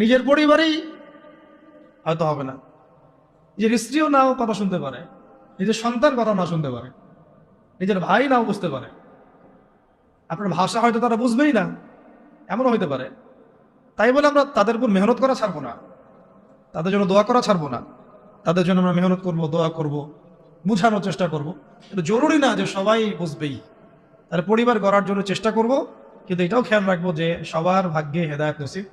নিজের পরিবারেই হয়তো হবে না। নিজের স্ত্রীও নাও কথা শুনতে পারে, নিজের সন্তান কথা না শুনতে পারে, নিজের ভাই নাও বুঝতে পারে। আপনার ভাষা হয়তো তারা বুঝবেই না, এমনও হইতে পারে। তাই বলে আমরা তাদের উপর মেহনত করা ছাড়বো না। তাদের জন্য দোয়া করা ছাড়বো না। তাদের জন্য আমরা মেহনত করব, দোয়া করব, বুঝানোর চেষ্টা করব। কিন্তু জরুরি না যে সবাই বুঝবেই। তার পরিবার গড়ার জন্য চেষ্টা করব, কিন্তু এটাও খেয়াল রাখব যে সবার ভাগ্যে হেদায়ত নসিব।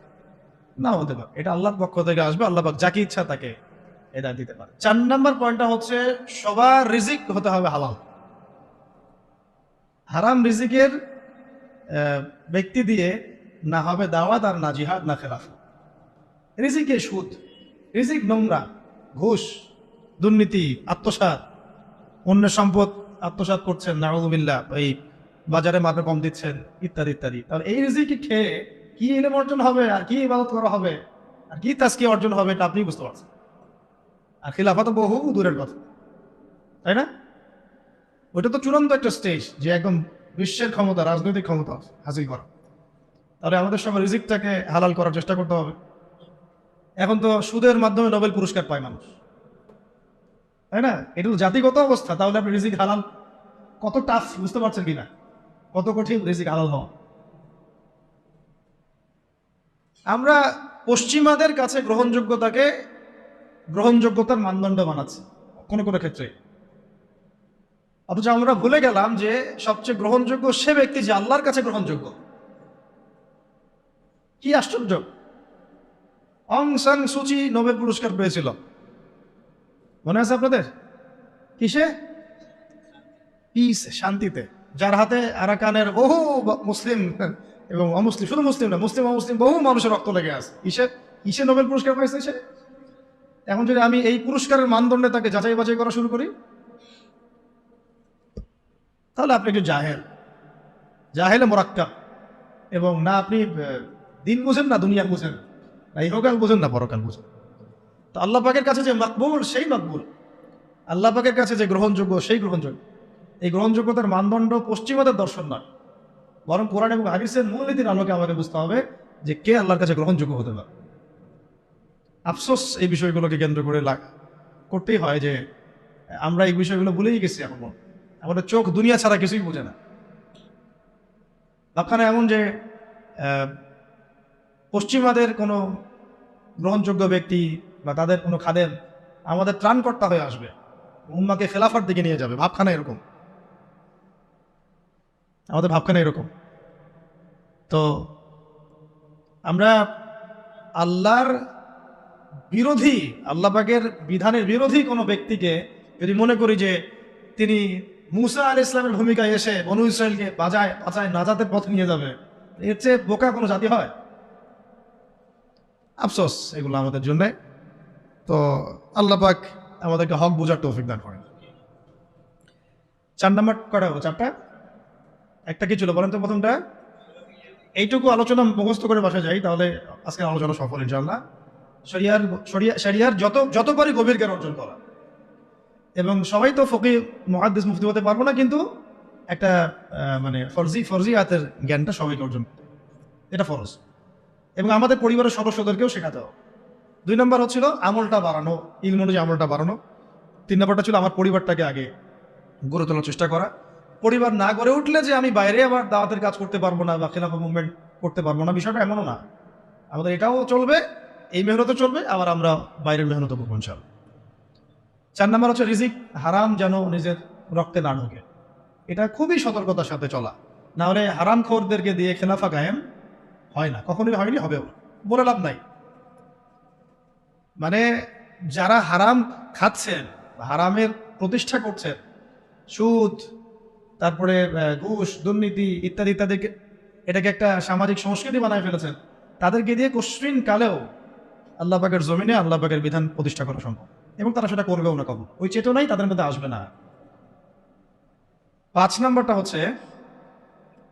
না, হতে পারে। এটা আল্লাহর পক্ষ থেকে আসবে, আল্লাহ পাক যাকে ইচ্ছা তাকে এটা দিতে পারে। চার নম্বর পয়েন্টটা হচ্ছে, সবার রিজিক হতে হবে হালাল। হারাম রিজিকের ব্যক্তি দিয়ে না হবে দাওয়াত আর না জিহাদ, না খেলাফ রিজিকে সুদ, রিজিক নোংরা, ঘুষ, দুর্নীতি, আত্মসাৎ, অন্য সম্পদ আত্মসাৎ করছেন নারুবিল্লা এই বাজারে মাত্রা কম দিচ্ছেন, ইত্যাদি ইত্যাদি। তাহলে এই রিজিকে খেয়ে কি ইলেম অর্জন হবে আর কি ইবাদত করা হবে? আর কি তাস্কি অর্জন হবে এটা আপনি বুঝতে পারছেন। আর খিলাফা তো বহু দূরের কথা। তাই না? ওইটা তো চূড়ান্ত একটা স্টেজ যে একদম বিশ্বের ক্ষমতা, রাজনৈতিক ক্ষমতা হাসিল করা। তাহলে আমাদের সঙ্গে রিজিকটাকে হালাল করার চেষ্টা করতে হবে। এখন তো সুদের মাধ্যমে নোবেল পুরস্কার পায় মানুষ। তাই না? এটা তো জাতিগত অবস্থা, তাহলে আপনি রিজিক হালাল, কত টাফ বুঝতে পারছেন কিনা? কত কঠিন রিজিক হালাল হওয়া। আমরা পশ্চিমাদের কাছে গ্রহণযোগ্যতাকে গ্রহণযোগ্যতার মানদণ্ড বানাচ্ছি, কোনো কোনো ক্ষেত্রে। অথচ আমরা ভুলে গেলাম যে সবচেয়ে গ্রহণযোগ্য সে ব্যক্তি যে আল্লাহর কাছে গ্রহণযোগ্য। কি আশ্চর্য! অং সান সুচি নোবেল পুরস্কার পেয়েছিল। মনে আছে আপনাদের? কিসে? পিস শান্তিতে। যার হাতে আরাকানের বহু মুসলিম এবং অমুসলিম, শুধু মুসলিম না, মুসলিম অমুসলিম বহু মানুষের রক্ত লেগে আছে। ইসে কিসে নোবেল পুরস্কার পাইছে সে এখন যদি আমি এই পুরস্কারের মানদণ্ডে তাকে যাচাই বাছাই করা শুরু করি, তাহলে আপনি একটু জাহেল। জাহেলে মোরাক্কাব। এবং না আপনি দিন বুঝেন না দুনিয়া বুঝেন। না ইহকাল বুঝেন না পরকাল বুঝেন। তো আল্লাহ পাকের কাছে যে মকবুল, সেই মকবুল। আল্লাহ পাকের কাছে যে গ্রহণযোগ্য, সেই গ্রহণযোগ্য। এই গ্রহণযোগ্যতার মানদণ্ড পশ্চিমাদের দর্শন নয়। বরং কোরআন এবং হাদিসের মূলনীতির আলোকে আমাকে বুঝতে হবে যে কে আল্লাহর কাছে গ্রহণযোগ্য হতে পারে। আফসোস এই বিষয়গুলোকে কেন্দ্র করে লাগ- করতেই হয় যে আমরা এই বিষয়গুলো ভুলেই গেছি এখন। আমাদের চোখ দুনিয়া ছাড়া কিছুই বোঝে না। আপনারা এমন যে পশ্চিমাদের কোনো গ্রহণযোগ্য ব্যক্তি বা তাদের কোনো খাদের আমাদের ত্রাণকর্তা হয়ে আসবে। উম্মাকে খেলাফার দিকে নিয়ে যাবে। ভাবখানা এরকম। আমাদের ভাবখানা এরকম। তো আমরা আল্লাহর বিরোধী, আল্লাহ পাকের বিধানের বিরোধী কোনো ব্যক্তিকে যদি মনে করি যে তিনি মুসা আল ইসলামের ভূমিকায় এসে বনু ইসরায়েলকে বাজায় বাঁচায়, নাজাতের পথ নিয়ে যাবে, এর চেয়ে বোকা কোনো জাতি হয়? আফসোস, এগুলো আমাদের জন্য। তো আল্লাহ পাক আমাদেরকে হক বোঝার তৌফিক দান করেন। চার নাম্বার কটা চারটা? একটা কি ছিল বলেন তো প্রথমটা? এইটুকু আলোচনা মুখস্থ করে বসা যাই তাহলে আজকে আলোচনা সফল ইনশাল্লাহ শরিয়ার, শরিয়া, শরিয়ার যত যত পারি গভীর জ্ঞান অর্জন করা। এবং সবাই তো ফকি মহাদ্দেশ মুফতি হতে পারব না, কিন্তু একটা মানে ফরজি ফরজি হাতের জ্ঞানটা সবাইকে অর্জন এটা ফরজ। এবং আমাদের পরিবারের সদস্যদেরকেও শেখাতে হবে। দুই নম্বর হচ্ছিল আমলটা বাড়ানো, ইলম অনুযায়ী আমলটা বাড়ানো। তিন নম্বরটা ছিল আমার পরিবারটাকে আগে গড়ে তোলার চেষ্টা করা। পরিবার না গড়ে উঠলে যে আমি বাইরে আবার দাওয়াতের কাজ করতে পারব না বা খেলাফা মুভমেন্ট করতে পারব না, বিষয়টা এমনও না। আমাদের এটাও চলবে, এই মেহনতও চলবে, আবার আমরা বাইরের মেহনতও করব চার নম্বর হচ্ছে রিজিক, হারাম যেন নিজের রক্তে না ঢোকে। এটা খুবই সতর্কতার সাথে চলা। না হলে হারাম খোরদেরকে দিয়ে খেলাফা কায়েম হয় না, কখনোই হয়নি, হবেও। বলে লাভ নাই। মানে যারা হারাম খাচ্ছেন হারামের প্রতিষ্ঠা করছেন, সুদ তারপরে ঘুষ, দুর্নীতি ইত্যাদি ইত্যাদিকে, এটাকে একটা সামাজিক সংস্কৃতি বানায় ফেলেছেন। তাদেরকে দিয়ে কশ্চিন কালেও আল্লাহ পাকের জমিনে আল্লাহ পাকের বিধান প্রতিষ্ঠা করা সম্ভব। এবং তারা সেটা করবেও না কখন। ওই চেতনাই তাদের মধ্যে আসবে না। পাঁচ নম্বরটা হচ্ছে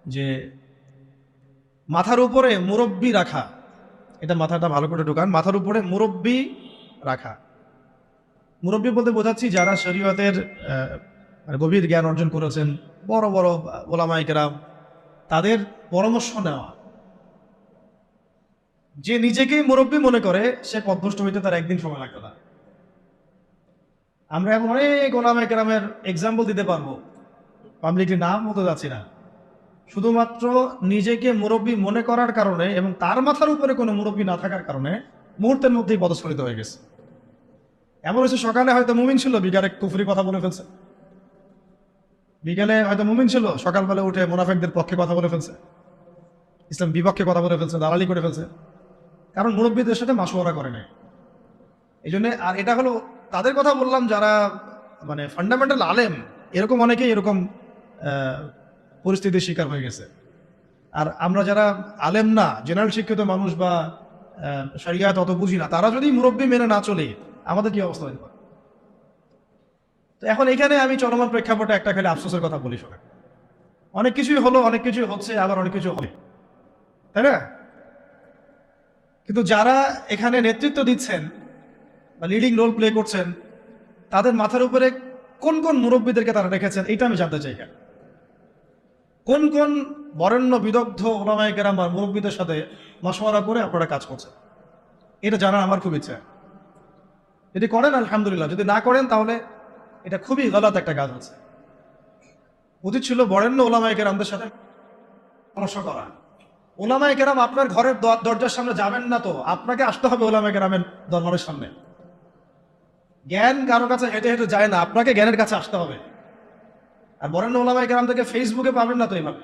যে মাথার উপরে মুরব্বি রাখা। এটা মাথাটা ভালো করে ঢোকান। মাথার উপরে মুরব্বি রাখা। মুরব্বি বলতে বোঝাচ্ছি যারা শরীয়তের গভীর জ্ঞান অর্জন করেছেন বড় বড় ওলামাইকেরাম, তাদের পরামর্শ নেওয়া। যে নিজেকেই মুরব্বী মনে করে, সে পথভ্রষ্ট হইতে তার একদিন সময় লাগবে না। আমরা এখন অনেক ওলামা কেরামের এক্সাম্পল দিতে পারব। পাবলিকের নাম মতো যাচ্ছি না। শুধুমাত্র নিজেকে মুরব্বী মনে করার কারণে এবং তার মাথার উপরে কোনো মুরব্বী না থাকার কারণে মুহূর্তের মধ্যেই পদস্খলিত হয়ে গেছে। এমন হচ্ছে সকালে হয়তো মুমিন ছিল বিকালে কুফরি কথা বলে ফেলছে। বিকালে হয়তো মুমিন ছিল, সকালবেলা উঠে মুনাফেকদের পক্ষে কথা বলে ফেলছে। ইসলাম বিপক্ষে কথা বলে ফেলছে, দালালি করে ফেলছে। কারণ মুরব্বীদের সাথে মাসোয়ারা করে নাই। এই জন্যে আর এটা হলো, তাদের কথা বললাম যারা মানে ফান্ডামেন্টাল আলেম, এরকম অনেকেই এরকম পরিস্থিতির শিকার হয়ে গেছে। আর আমরা যারা আলেম না জেনারেল শিক্ষিত মানুষ বা সারিয়াত অত বুঝি না, তারা যদি মুরব্বী মেনে না চলে, আমাদের কি অবস্থা হতে পারে? তো এখন এখানে আমি চলমান প্রেক্ষাপটে একটা খালি আফসোসের কথা বলি শোনা অনেক কিছুই হলো, অনেক কিছুই হচ্ছে, আবার অনেক কিছু হবে। তাই না? কিন্তু যারা এখানে নেতৃত্ব দিচ্ছেন বা লিডিং রোল প্লে করছেন, তাদের মাথার উপরে কোন কোন মুরব্বীদেরকে তারা রেখেছেন এটা আমি জানতে চাই কোন কোন বরেণ্য বিদগ্ধ ওলামায় কেরাম বা মুরব্বীদের সাথে মশওয়ারা করে আপনারা কাজ করছেন? এটা জানার আমার খুব ইচ্ছা। যদি করেন, আলহামদুলিল্লাহ। যদি না করেন, তাহলে এটা খুবই গলত একটা কাজ আছে। উচিত ছিল বরেণ্য ওলামায় কেরামদের সাথে পরামর্শ করা। ওলামায় কেরাম আপনার ঘরের দরজার সামনে যাবেন না তো, আপনাকে আসতে হবে ওলামায় কেরামের দরবারের সামনে। জ্ঞান কারও কাছে হেঁটে হেঁটে যায় না, আপনাকে জ্ঞানের কাছে আসতে হবে। আর বরেণ্য ওলামায় কেরাম থেকে ফেসবুকে পাবেন না তো এইভাবে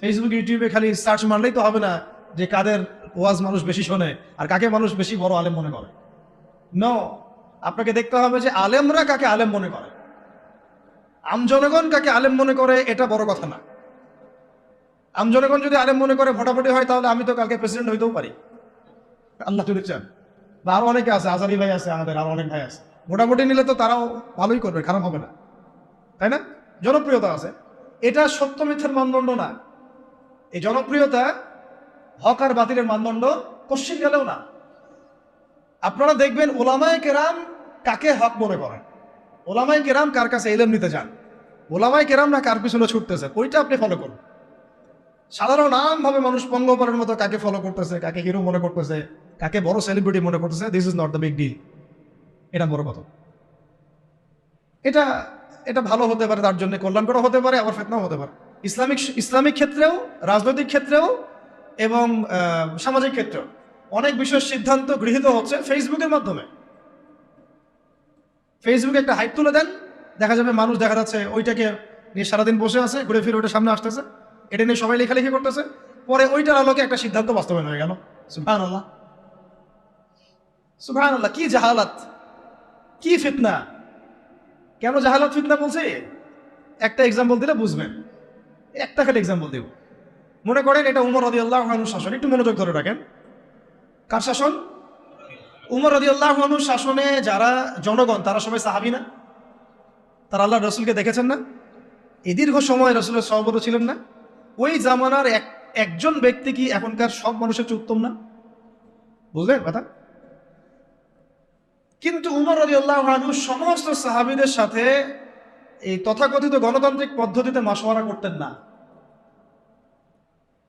ফেসবুক ইউটিউবে খালি সার্চ মারলেই তো হবে না যে কাদের ওয়াজ মানুষ বেশি শোনে আর কাকে মানুষ বেশি বড় আলেম মনে করে। ন আপনাকে দেখতে হবে যে আলেমরা কাকে আলেম মনে করে। আম জনগণ কাকে আলেম মনে করে, এটা বড় কথা না। আম জনগণ যদি আলেম মনে করে, ভোটাভুটি হয়, তাহলে আমি তো কালকে প্রেসিডেন্ট হইতেও পারি। আল্লাহ যদি চান। বা অনেকে আছে, আজারি ভাই আছে আমাদের, আরও অনেক ভাই আছে। ভোটাভুটি নিলে তো তারাও ভালোই করবে, খারাপ হবে না। তাই না? জনপ্রিয়তা আছে। এটা সত্য মিথ্যার মানদণ্ড না। এই জনপ্রিয়তা হক আর বাতিলের মানদণ্ড কশ্চিন গেলেও না। আপনারা দেখবেন ওলামায় কেরাম কাকে হক মনে করেন? ওলামায় কেরাম কার কাছে এলেম নিতে যান? ওলামায় কেরাম না কার পিছনে ছুটতেছে? ওইটা আপনি ফলো করুন। সাধারণ ভাবে মানুষ পঙ্গপালের মতো কাকে ফলো করতেছে, কাকে হিরো মনে করতেছে, কাকে বড় সেলিব্রিটি মনে করতেছে this is not the big deal এটা বড় কথা। এটা এটা ভালো হতে পারে তার জন্য কল্যাণকর হতে পারে, আবার ফেতনাও হতে পারে। ইসলামিক ইসলামিক ক্ষেত্রেও, রাজনৈতিক ক্ষেত্রেও এবং সামাজিক ক্ষেত্রেও অনেক বিষয়ের সিদ্ধান্ত গৃহীত হচ্ছে ফেসবুকের মাধ্যমে। ফেসবুকে একটা হাইপ তুলে দেন। দেখা যাবে মানুষ দেখা যাচ্ছে ওইটাকে নিয়ে সারাদিন বসে আছে, ঘুরে ফিরে ওইটা সামনে আসতেছে। এটা নিয়ে সবাই লেখালেখি করতেছে। পরে ওইটার আলোকে একটা সিদ্ধান্ত বাস্তবায়ন হয়ে গেল। সুভান আল্লাহ সুভান আল্লাহ কি জাহালাত, কি ফিতনা। কেন জাহালাত ফিতনা বলছে? একটা এক্সাম্পল দিলে বুঝবেন। একটা খালি এক্সাম্পল দেব মনে করেন এটা উমর রদি আল্লাহ শাসন। একটু মনোযোগ ধরে রাখেন। কার শাসন? উমর রদি আল্লাহ শাসনে যারা জনগণ, তারা সবাই সাহাবি না? তারা আল্লাহ রসুলকে দেখেছেন না? এই দীর্ঘ সময় রসুলের সহবত ছিলেন না? ওই জামানার এক, একজন ব্যক্তি কি এখনকার সব মানুষের চেয়ে উত্তম না? বুঝলেন কথা? কিন্তু উমর রদি আল্লাহ সমস্ত সাহাবিদের সাথে এই তথাকথিত গণতান্ত্রিক পদ্ধতিতে মাসোয়ারা করতেন না।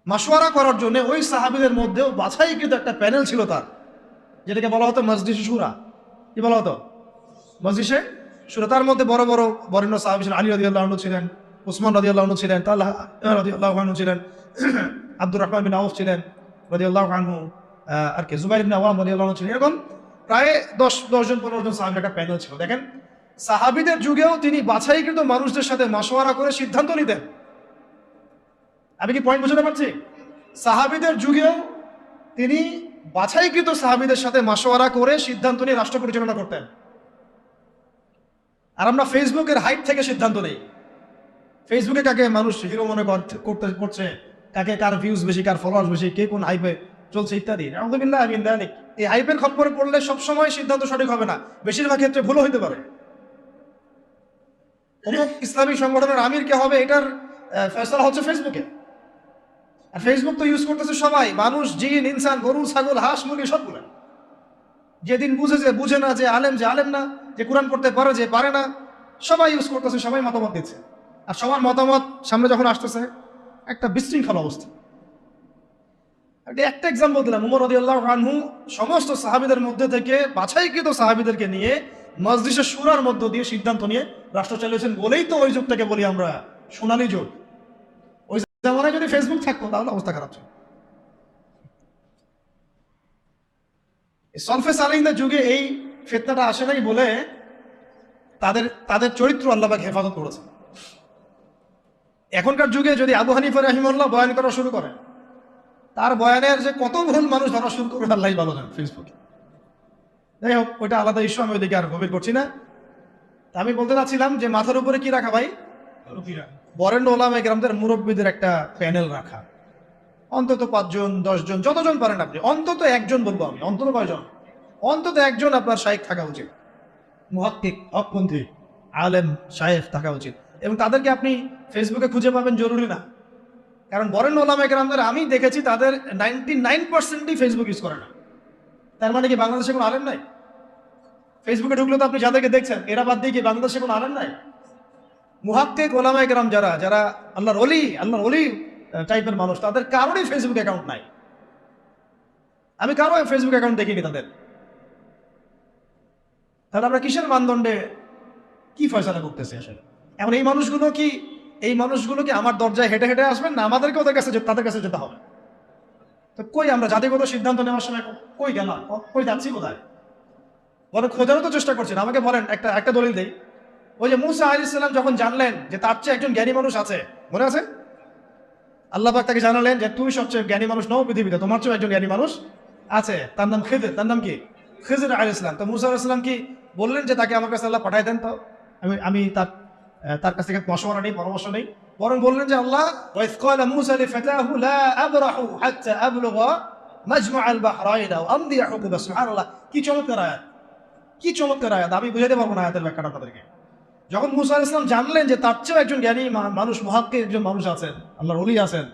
মাসোয়ারা করার জন্য ওই সাহাবিদের মধ্যেও বাছাইকৃত একটা প্যানেল ছিল তার। যেটাকে বলা হতো মসজিদ সুরা কি বলা হতো? মসজিদে সুরা তার মধ্যে বড় বড় বরেণ্য সাহাবি ছিলেন, আলী রদি আল্লাহ ছিলেন, উসমান রদি আল্লাহ ছিলেন তাল্লাহ রদি আল্লাহ ছিলেন আব্দুর রহমান বিন আউফ ছিলেন রদি আর কি? জুবাইর ইবনে আওয়াম রদি ছিলেন। এরকম প্রায় দশ দশজন, পনেরো জন সাহাবির একটা প্যানেল ছিল। দেখেন, সাহাবিদের যুগেও তিনি বাছাইকৃত মানুষদের সাথে মাসোয়ারা করে সিদ্ধান্ত নিতেন। আমি কি পয়েন্ট বুঝতে পারছি? সাহাবিদের যুগেও তিনি বাছাইকৃত সাহাবিদের সাথে মাসোয়ারা করে সিদ্ধান্ত নিয়ে রাষ্ট্র পরিচালনা করতেন। আর আমরা ফেসবুকের হাইট থেকে সিদ্ধান্ত নেই। ফেসবুকে কাকে মানুষ হিরো মনে করতে করছে, কাকে কার ভিউজ বেশি, কার ফলোয়ার্স বেশি, কে কোন হাইপে চলছে ইত্যাদি। আলহামদুলিল্লাহ এই হাইপের খপ্পরে পড়লে সবসময় সিদ্ধান্ত সঠিক হবে না। বেশিরভাগ ক্ষেত্রে ভুলও হইতে পারে। ইসলামী সংগঠনের আমির কে হবে, এটার ফেসলা হচ্ছে ফেসবুকে। আর ফেসবুক তো ইউজ করতেছে সবাই, মানুষ, জিন, ইনসান, গরু, ছাগল, হাঁস, মুরগি, সবগুলো। যেদিন বুঝেছে বুঝে না যে, আলেম যে, আলেম না, যে কোরআন পড়তে পারে যে, পারে না, সবাই ইউজ করতেছে, সবাই মতামত দিচ্ছে। আর সবার মতামত সামনে যখন আসতেছে, একটা বিশৃঙ্খল অবস্থা। একটা এক্সাম্পল দিলাম, উমর রদিয়াল্লাহ আনহু সমস্ত সাহাবিদের মধ্যে থেকে বাছাইকৃত সাহাবিদেরকে নিয়ে মসজিদের সুরার মধ্য দিয়ে সিদ্ধান্ত নিয়ে রাষ্ট্র চালিয়েছেন বলেই তো ওই যুগটাকে বলি আমরা সোনালী যুগ। জামানায় যদি ফেসবুক থাকতো, তাহলে অবস্থা খারাপ ছিল। সলফে সালিনদের যুগে এই ফেতনাটা আসে নাই বলে তাদের তাদের চরিত্র আল্লাহবাক হেফাজত করেছে। এখনকার যুগে যদি আবু হানিফা রহিমুল্লাহ বয়ান করা শুরু করে, তার বয়ানের যে কত ভুল মানুষ ধরা শুরু করবে আল্লাহ ভালো জান ফেসবুকে যাই হোক, ওইটা আলাদা ইস্যু, আমি ওইদিকে আর গভীর করছি না। আমি বলতে চাচ্ছিলাম যে মাথার উপরে কি রাখা ভাই? বরেণ্য ওলামে গ্রামদের মুরব্বীদের একটা প্যানেল রাখা। অন্তত পাঁচজন, দশজন, যতজন পারেন আপনি, অন্তত একজন বলব আমি, অন্তত কয়জন? অন্তত একজন আপনার শাহেক থাকা উচিত। মহাত্মিক হকপন্থী, আলেম শাহেক থাকা উচিত। এবং তাদেরকে আপনি ফেসবুকে খুঁজে পাবেন জরুরি না। কারণ বরেণ্য ওলামে গ্রামদের আমি দেখেছি তাদের নাইনটি নাইন পার্সেন্টই ফেসবুক ইউজ করে না। তার মানে কি বাংলাদেশে কোনো আলেম নাই? ফেসবুকে ঢুকলে তো আপনি যাদেরকে দেখছেন, এরা বাদ দিয়ে কি বাংলাদেশে কোনো আলেম নাই? মুহাক্কিক ওলামায়ে কেরাম যারা যারা আল্লাহর অলি আল্লাহর অলি টাইপের মানুষ, তাদের কারোরই ফেসবুক অ্যাকাউন্ট নাই। আমি কারও ফেসবুক অ্যাকাউন্ট দেখিনি তাদের। তাহলে আমরা কিসের মানদণ্ডে কি ফয়সালা করতেছি আসলে? এখন এই মানুষগুলো কি, এই মানুষগুলো কি আমার দরজায় হেঁটে হেঁটে আসবেন না আমাদেরকে ওদের কাছে তাদের কাছে যেতে হবে? তো কই আমরা জাতিগত সিদ্ধান্ত নেওয়ার সময় কই গেলাম? কই যাচ্ছি কোথায়? বলে, খোঁজারও তো চেষ্টা করছেন আমাকে বলেন, একটা একটা দলিল দেই। ওই যে মুসা আলি সাল্লাম যখন জানলেন যে তার চেয়ে একজন জ্ঞানী মানুষ আছে, মনে আছে? আল্লাহ পাক তাকে জানালেন যে তুই সবচেয়ে জ্ঞানী মানুষ নও পৃথিবীতে, তোমার চেয়ে একজন জ্ঞানী মানুষ আছে। তার নাম খেদের, তার নাম কি? খেজর আল ইসলাম তো মুসা আল কি বললেন যে তাকে আমার কাছে আল্লাহ পাঠাই দেন তো? আমি আমি তার তার কাছ থেকে মশওয়ারা নেই, পরামর্শ নেই। বরং বললেন যে আল্লাহ কি চমৎকার আয়াত। কি চমৎকার আয়াত। আমি বুঝাতে পারব না আয়াতের ব্যাখ্যাটা আপনাদেরকে। যখন মুসা আলাইহিস সালাম জানলেন যে তার চেয়েও একজন জ্ঞানী মানুষ, মহাক্কে একজন মানুষ আছেন, আল্লাহর অলি আছেন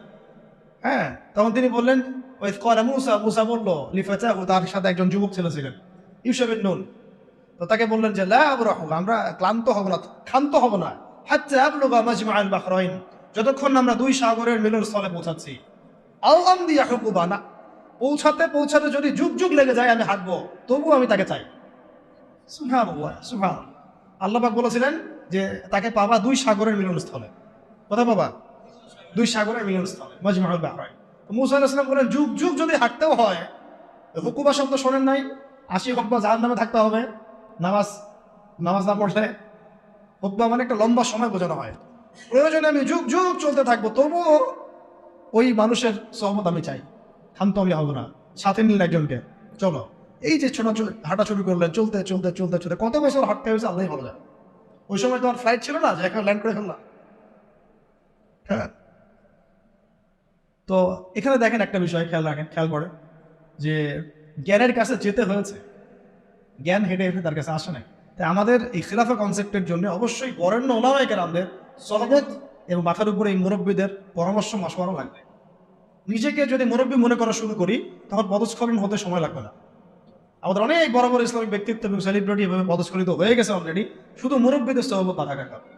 হ্যাঁ তখন তিনি বললেন ওই কলা মুসা মুসা বলল, লিফাতাহু তার সাথে একজন যুবক ছেলে ছিলেন ইউসুফিন নুন। তো তাকে বললেন যে, লা আবরাহু আমরা ক্লান্ত হব না, ক্ষান্ত হব না, হাত্তা আবলুগা মাজমা আল বাহরাইন, যতক্ষণ আমরা দুই সাগরের মিলনস্থলে পৌঁছাচ্ছি। আও আমদি হুকুবা না, পৌঁছাতে পৌঁছাতে যদি যুগ যুগ লেগে যায়, আমি হাঁটবো তবু আমি তাকে চাই। সুবহানাল্লাহ সুবহান আল্লাহ পাক বলেছিলেন যে তাকে পাবা দুই সাগরের মিলনস্থলে। কোথায় পাবা? দুই সাগরের মিলনস্থলে মজমাউল বাহরাইন। মুসা আলাইহিস বলেন, যুগ যুগ যদি হাঁটতেও হয়, হুকুবা শব্দ শোনেন নাই, আশি হুকবা জাহান নামে থাকতে হবে, নামাজ নামাজ না পড়লে হুকবা মানে একটা লম্বা সময় বোঝানো হয়। প্রয়োজনে আমি যুগ যুগ চলতে থাকব, তবুও ওই মানুষের সহমত আমি চাই। শান্ত আমি হব না, সাথে নিলেন একজনকে। চলো। এই যে ছোট হাঁটা শুরু করলেন, চলতে চলতে চলতে চলতে, কত বছর হাঁটতে হয়েছে আল্লাহ ভালো যায় ওই সময় তোমার ফ্লাইট ছিল না, যে এখানে ল্যান্ড করে ফেললাম। হ্যাঁ। তো এখানে দেখেন একটা বিষয়, খেয়াল রাখেন, খেয়াল করে, যে জ্ঞানের কাছে যেতে হয়েছে। জ্ঞান হেঁটে হেঁটে তার কাছে আসে নাই। তাই আমাদের এই খিলাফা কনসেপ্টের জন্য অবশ্যই বরেণ্য ওলামায় কেরামদের সহবত এবং মাথার উপরে এই মুরব্বীদের পরামর্শ মশওয়ারা লাগবে। নিজেকে যদি মুরব্বী মনে করা শুরু করি, তখন পদস্খলন হতে সময় লাগবে না। আমাদের অনেক বড় বড় ইসলামিক ব্যক্তিত্ব এবং সেলিব্রিটি এভাবে পদস্খলিত হয়ে গেছে অলরেডি শুধু মুরব্বীদের সহবত না থাকার কারণে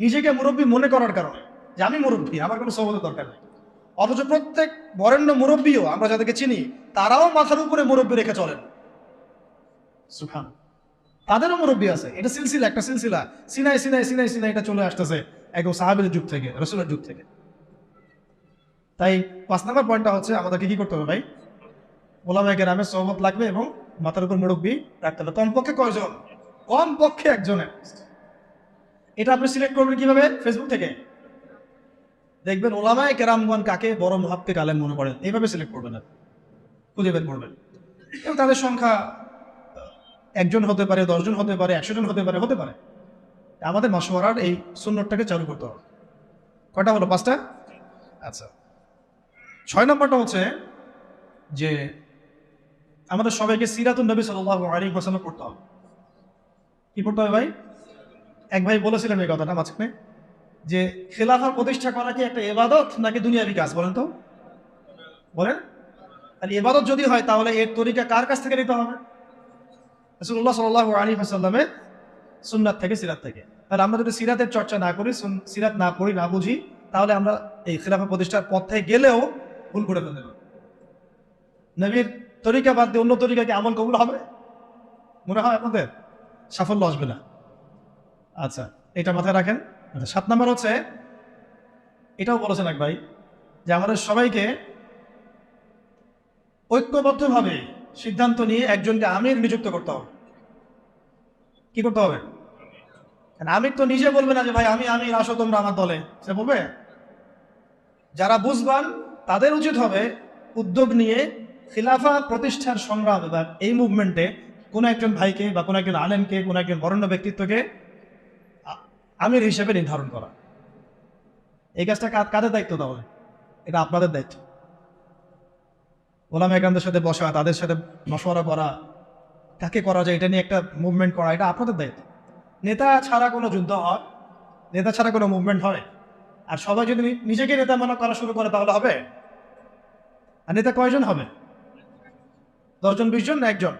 নিজেকে মুরব্বী মনে করার কারণে। যে আমি মুরব্বী, আমার কোনো সহবতের দরকার নেই। অথচ প্রত্যেক বরেণ্য মুরব্বীও, আমরা যাদেরকে চিনি, তারাও মাথার উপরে মুরব্বী রেখে চলেন। সুফান তাদেরও মুরব্বী আছে। এটা সিলসিলা, একটা সিলসিলা। সিনাই সিনাই সিনাই সিনাই এটা চলে আসতেছে একদম সাহাবের যুগ থেকে, রসুলের যুগ থেকে। তাই পাঁচ নাম্বার পয়েন্টটা হচ্ছে আমাদেরকে কি করতে হবে ভাই? ওলামায় গ্রামের সহমত লাগবে এবং মাথার উপর মুরব্বী, রাখতে হবে। কমপক্ষে কয়জন? কমপক্ষে একজনের। এটা আপনি সিলেক্ট করবেন কীভাবে? ফেসবুক থেকে। দেখবেন ওলামায় কেরামগণ কাকে বড় মহাপ্তিক আলেম মনে করেন? এইভাবে সিলেক্ট করবেন আপনি। খুঁজে বের করবেন। এবং তাদের সংখ্যা, একজন হতে পারে, দশজন হতে পারে একশো জন হতে পারে হতে পারে। আমাদের মশওয়ারার এই সুন্নতটাকে চালু করতে হবে। কয়টা হলো পাঁচটা? আচ্ছা। ছয় নম্বরটা হচ্ছে যে আমাদের সবাইকে সিরাতুল নবী সাল্লাহ আলী হোসানো করতে হবে। কি করতে হবে ভাই? এক ভাই বলেছিলেন এই কথাটা মাঝখানে, যে খেলাফা প্রতিষ্ঠা করা কি একটা এবাদত নাকি দুনিয়াবি কাজ, বলেন তো? বলেন। আর এবাদত যদি হয়, তাহলে এর তরিকা কার কাছ থেকে নিতে হবে? রসুল্লাহ সাল্লাহ আলী হাসাল্লামের সুন্নাত থেকে, সিরাত থেকে। আর আমরা যদি সিরাতের চর্চা না করি সিরাত না পড়ি, না বুঝি, তাহলে আমরা এই খিলাফা প্রতিষ্ঠার পথে গেলেও ভুল করে ফেলতে পারি নবীর তরিকা বাদ দিয়ে অন্য তরিকাকে আমল কবুল হবে? মনে হয় আপনাদের? সাফল্য আসবে না। আচ্ছা এটা মাথায় রাখেন। আচ্ছা সাত নম্বর হচ্ছে, এটাও বলেছেন এক ভাই, যে আমাদের সবাইকে ঐক্যবদ্ধভাবে সিদ্ধান্ত নিয়ে একজনকে আমির নিযুক্ত করতে হবে। কি করতে হবে? আমির তো নিজে বলবে না যে, ভাই, আমি আমি আসো তোমরা আমার দলে। সে বলবে? যারা বুঝবান, তাদের উচিত হবে উদ্যোগ নিয়ে খিলাফা প্রতিষ্ঠার সংগ্রাম বা এই মুভমেন্টে কোনো একজন ভাইকে বা কোনো একজন আলেমকে, কোনো একজন বরণ্য ব্যক্তিত্বকে আমির হিসেবে নির্ধারণ করা। এই কাজটা কাদের দায়িত্ব তাহলে? এটা আপনাদের দায়িত্ব। ওলাম একান্তের সাথে বসা, তাদের সাথে মশওয়ারা করা, কাকে করা যায় এটা নিয়ে একটা মুভমেন্ট করা, এটা আপনাদের দায়িত্ব। নেতা ছাড়া কোনো যুদ্ধ হয়, নেতা ছাড়া কোনো মুভমেন্ট হয়। আর সবাই যদি নিজেকে নেতা মনে করা শুরু করে তাহলে হবে? আর নেতা কয়জন হবে? দশজন বিশজন একজন।